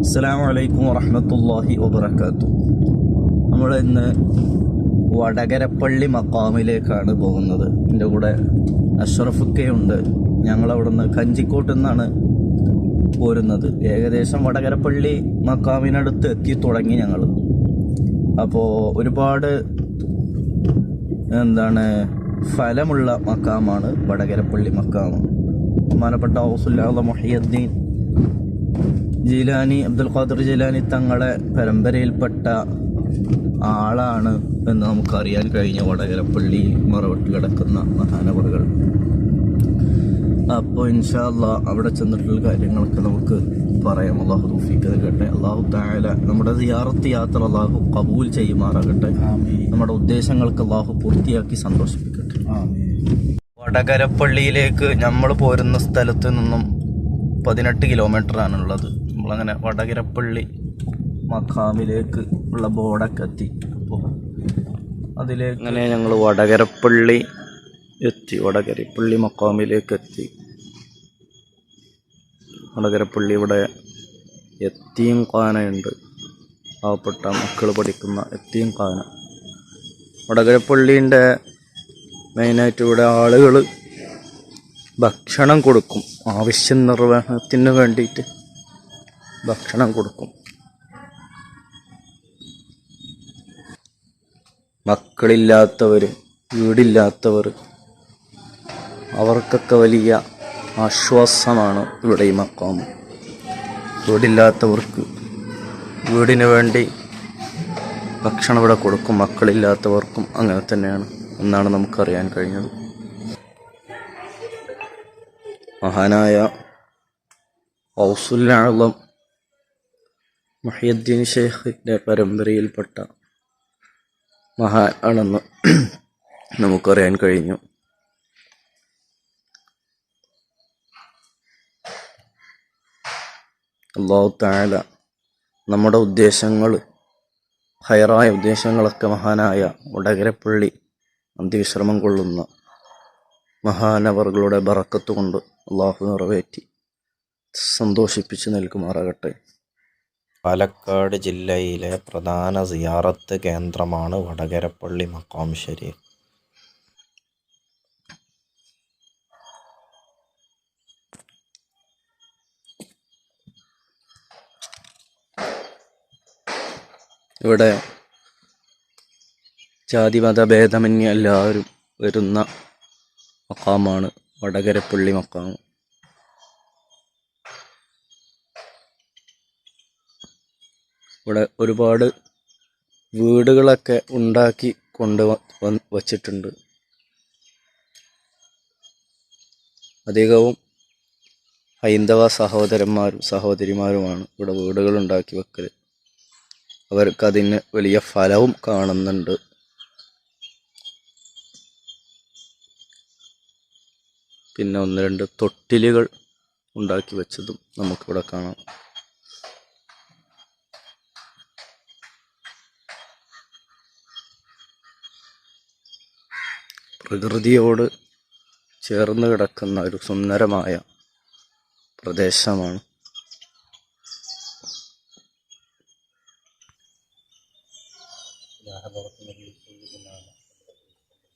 അസ്സാം വലൈക്കും വറഹമത്തല്ലാഹി വബർക്കാത്തു നമ്മൾ ഇന്ന് വടകരപ്പള്ളി മക്കാമിലേക്കാണ് പോകുന്നത്. എന്റെ കൂടെ അഷ്റഫുക്കയുണ്ട് ഞങ്ങളവിടുന്ന് കഞ്ചിക്കോട്ട് നിന്നാണ് പോരുന്നത്. ഏകദേശം വടകരപ്പള്ളി മക്കാമിനടുത്ത് എത്തി തുടങ്ങി ഞങ്ങൾ അപ്പോൾ ഒരുപാട് എന്താണ് ഫലമുള്ള മക്കാമാണ് വടകരപ്പള്ളി മക്കാമ്. ബഹുമാനപ്പെട്ട ഔസുല്ലാ മൊഹിയുദ്ദീൻ ജീലാനി അബ്ദുൽ ഖാദർ ജീലാനി തങ്ങളെ പരമ്പരയിൽപ്പെട്ട ആളാണ് എന്ന് നമുക്കറിയാൻ കഴിഞ്ഞ വടകരപ്പള്ളി മറവിട്ട് കിടക്കുന്ന മഹാനവറുകൾ. അപ്പോൾ ഇൻഷാല്ല അവിടെ ചെന്നിട്ടുള്ള കാര്യങ്ങളൊക്കെ നമുക്ക് പറയാം. അള്ളാഹു തൗഫീഖ് നൽകട്ടെ. അള്ളാഹു താല നമ്മുടെ സിയാറത്ത് യാത്ര അള്ളാഹു കബൂൽ ചെയ്യുമാറാകട്ടെ. നമ്മുടെ ഉദ്ദേശങ്ങൾക്ക് അള്ളാഹു പൂർത്തിയാക്കി സന്തോഷിപ്പിക്കട്ടെ. വടകരപ്പള്ളിയിലേക്ക് നമ്മൾ പോരുന്ന സ്ഥലത്ത് നിന്നും പതിനെട്ട് കിലോമീറ്റർ ആണുള്ളത് നമ്മളങ്ങനെ വടകരപ്പള്ളി മഖാമിലേക്ക് ഉള്ള ബോർഡൊക്കെ എത്തി. അപ്പോൾ അതിലേക്ക് അങ്ങനെ ഞങ്ങൾ വടകരപ്പള്ളി എത്തി. വടകരപ്പള്ളി മക്കാമിലേക്ക് എത്തി. വടകരപ്പള്ളി ഇവിടെ എത്തിയും കാനയുണ്ട്. പാവപ്പെട്ട മക്കൾ പഠിക്കുന്ന എത്തിയും കാന. വടകരപ്പള്ളീന്റെ മെയിനായിട്ട് ഇവിടെ ആളുകൾ ഭക്ഷണം കൊടുക്കും. ആവശ്യ നിർവഹണത്തിന് വേണ്ടിയിട്ട്. ഭക്ഷണം കൊടുക്കും. മക്കളില്ലാത്തവർ വീടില്ലാത്തവർ അവർക്കൊക്കെ വലിയ ആശ്വാസമാണ് ഇവിടെ ഈ മക്കാമ് വീടില്ലാത്തവർക്ക് വീടിന് വേണ്ടി ഭക്ഷണം ഇവിടെ കൊടുക്കും മക്കളില്ലാത്തവർക്കും അങ്ങനെ തന്നെയാണ് എന്നാണ് നമുക്കറിയാൻ കഴിഞ്ഞത്. മഹാനായ ഔസുല്ലാം മഹിയുദ്ദീൻ ഷെയ്ഖിന്റെ പരമ്പരയിൽപ്പെട്ട മഹാൻ ആണെന്ന് നമുക്കറിയാൻ കഴിഞ്ഞു. അള്ളാഹു താല നമ്മുടെ ഉദ്ദേശങ്ങൾ ഹയറായ ഉദ്ദേശങ്ങളൊക്കെ മഹാനായ വടകരപ്പള്ളി അന്ത്യവിശ്രമം കൊള്ളുന്ന മഹാനവറുകളുടെ ബറക്കത്ത് കൊണ്ട് അള്ളാഹു നിറവേറ്റി സന്തോഷിപ്പിച്ച് നൽകുമാറാകട്ടെ. പാലക്കാട് ജില്ലയിലെ പ്രധാന സിയാറത്ത് കേന്ദ്രമാണ് വടകരപ്പള്ളി മക്കാം ശരീഫ് ഇവിടെ ജാതിമത ഭേദമന്യെ എല്ലാവരും വരുന്ന മക്കാമാണ് വടകരപ്പള്ളി മക്കാം. ഇവിടെ ഒരുപാട് വീടുകളൊക്കെ ഉണ്ടാക്കി കൊണ്ട് വച്ചിട്ടുണ്ട്. അധികവും ഹൈന്ദവ സഹോദരന്മാരും സഹോദരിമാരുമാണ് ഇവിടെ വീടുകൾ ഉണ്ടാക്കി വെക്കൽ അവർക്കതിന് വലിയ ഫലവും കാണുന്നുണ്ട്. പിന്നെ ഒന്ന് രണ്ട് തൊട്ടിലുകൾ ഉണ്ടാക്കി വെച്ചതും നമുക്കിവിടെ കാണാം. പ്രകൃതിയോട് ചേർന്ന് കിടക്കുന്ന ഒരു സുന്ദരമായ പ്രദേശമാണ്.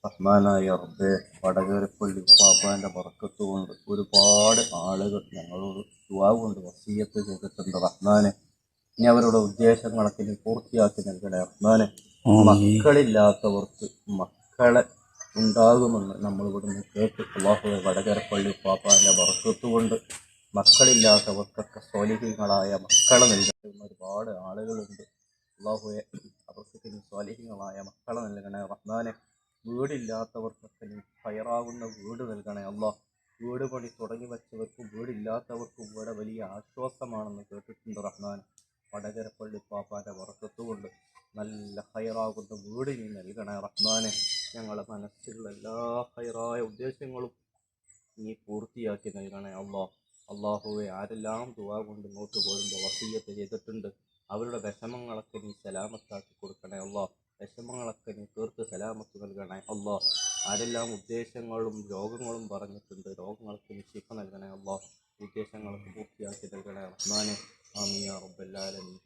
റഹ്മാനായ റബ്ബെ വടകരപ്പള്ളി പാപ്പാന്റെ പറക്കത്ത് കൊണ്ട് ഒരുപാട് ആളുകൾ ഞങ്ങളോട് ദുവാ കൊണ്ട് വസീയത്ത് ചെയ്തിട്ടുണ്ട് റഹ്മാനെ. ഇനി അവരുടെ ഉദ്ദേശങ്ങളൊക്കെ പൂർത്തിയാക്കി നൽകണേ റഹ്മാനെ. മക്കളില്ലാത്തവർക്ക് മക്കളെ ഉണ്ടാകുമെന്ന് നമ്മൾ ഇവിടുന്ന് കേട്ട് അള്ളാഹുവെ വടകരപ്പള്ളി പാപ്പാന്റെ വർക്കത്തുകൊണ്ട് മക്കളില്ലാത്തവർക്കൊക്കെ സ്വാലിഹ്യങ്ങളായ മക്കളെ നൽകുന്ന ഒരുപാട് ആളുകളുണ്ട്. അള്ളാഹുവെ അവർക്ക് സ്വാലിഹ്യങ്ങളായ മക്കളെ നൽകണേ. റഹ്മാനെ വീടില്ലാത്തവർക്കൊക്കെ നീ ഫയറാകുന്ന വീട് നൽകണേ അള്ളാഹ് വീട് പണി തുടങ്ങി വെച്ചവർക്കും വീടില്ലാത്തവർക്കും ഇവിടെ വലിയ ആശ്വാസമാണെന്ന് കേട്ടിട്ടുണ്ട് റഹ്മാൻ. വടകരപ്പള്ളി പാപ്പാന്റെ വറക്കത്തുകൊണ്ട് നല്ല ഹയറാകുന്ന വീട് നീ നൽകണേ റഹ്മാനെ. ഞങ്ങളെ മനസ്സിലുള്ള എല്ലാ ഹൈറായ ഉദ്ദേശങ്ങളും നീ പൂർത്തിയാക്കി നൽകണേ അള്ളാഹ്. അള്ളാഹുവെ ആരെല്ലാം ദുവാ കൊണ്ട് ഇങ്ങോട്ട് പോരുമ്പോൾ വസീയത്ത് ചെയ്തിട്ടുണ്ട് അവരുടെ വിഷമങ്ങളൊക്കെ നീ സലാമത്താക്കി കൊടുക്കണേ അള്ളാഹ്. വിഷമങ്ങളൊക്കെ നീ തീർത്ത് സലാമത്ത് നൽകണേ അള്ളാഹ്. ആരെല്ലാം ഉദ്ദേശങ്ങളും രോഗങ്ങളും പറഞ്ഞിട്ടുണ്ട് രോഗങ്ങൾക്ക് നീ ശിഫ നൽകണേ അള്ളാഹ്. ഉദ്ദേശങ്ങളൊക്കെ പൂർത്തിയാക്കി നൽകണേ റഹ്മാനെ. ആമീൻ യാ റബ്ബൽ ആലമീൻ.